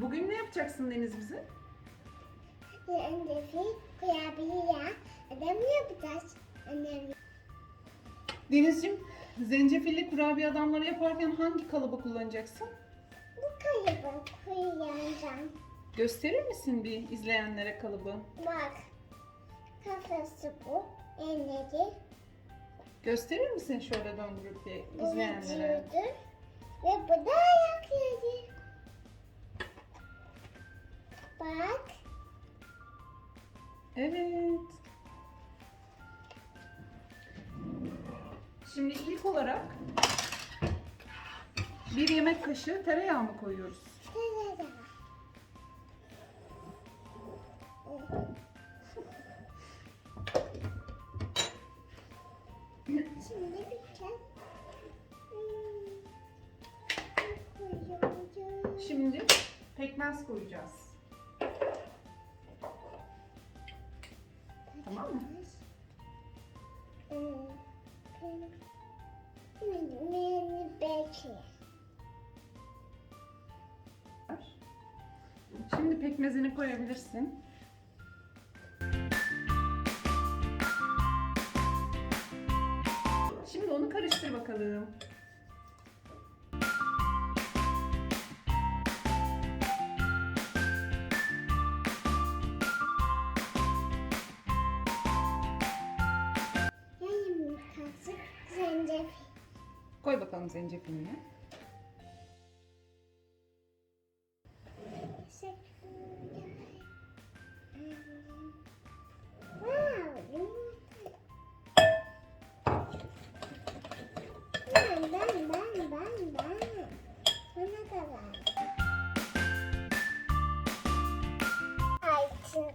Bugün ne yapacaksın Deniz bize? Zencefil, kurabiye, adam yapacağız. Denizciğim, zencefilli kurabiye adamları yaparken hangi kalıbı kullanacaksın? bu kalıbı kullanacağım. Gösterir misin bir izleyenlere kalıbı? Bak, kafası bu, elleri Gösterir misin şöyle döndürüp bir bu izleyenlere? vücudu ve bu da ayakları. Bak, Evet. Şimdi ilk olarak bir yemek kaşığı tereyağı mı koyuyoruz? tereyağ. Şimdi bir kez hmm. Şimdi pekmez koyacağız. Tamam mı? Şimdi pekmezini koyabilirsin. Şimdi onu karıştır bakalım. Koy bakalım zencefilini.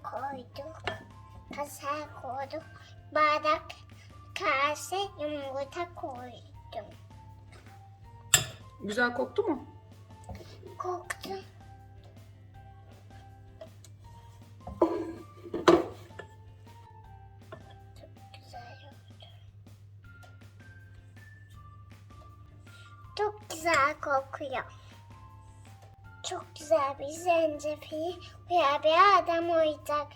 Koyduk. Kaşar koyduk. Bardak, kase, yumurta koydum. Güzel koktu mu? Koktu. Çok güzel kokuyor. Çok güzel bir zencefil veya bir adam olacak.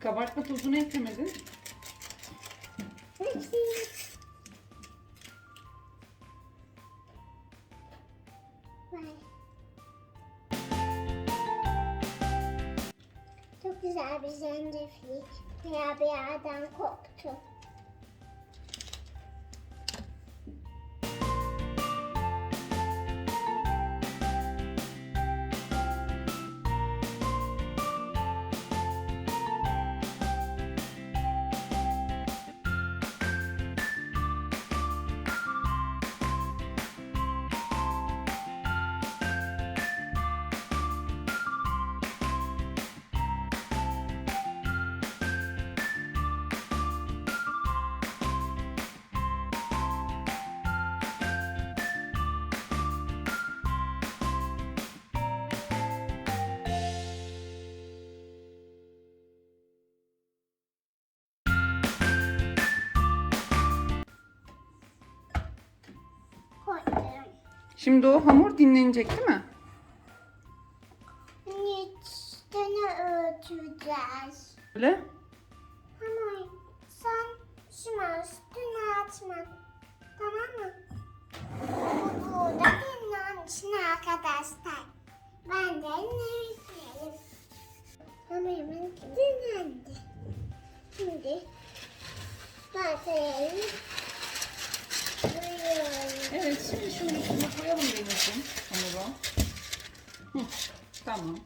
Kabartma tozunu eklemedin. Çok güzel bir zencefil veya bir adam koktu. Şimdi o hamur dinlenecek değil mi? Üstünü örteceğiz. Öyle. Ama sen şunu üstüne atma. Tamam mı? Bu burada dinlensin arkadaşlar. Ben de ne. Ama hemen dinlendi. Şimdi batayalım. Evet şimdi şunun üstüne koyalım Deniz'ciğim hamuru. Tamam.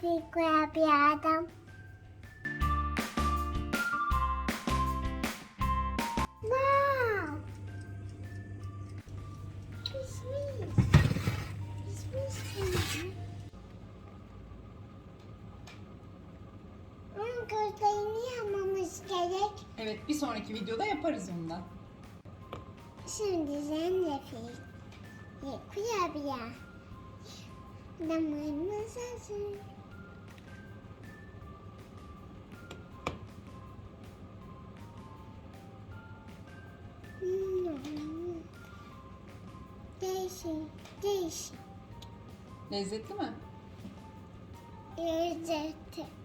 Zencefil kurabiye adam. Wow. Pişmiş. Pişmiş. Onun gözlerini yapmamız gerek. Evet bir sonraki videoda yaparız ondan. Şimdi zencefil. Ye, kurabiye. Damarımız hazır. Değişik, değişik. Lezzetli mi? Lezzetli.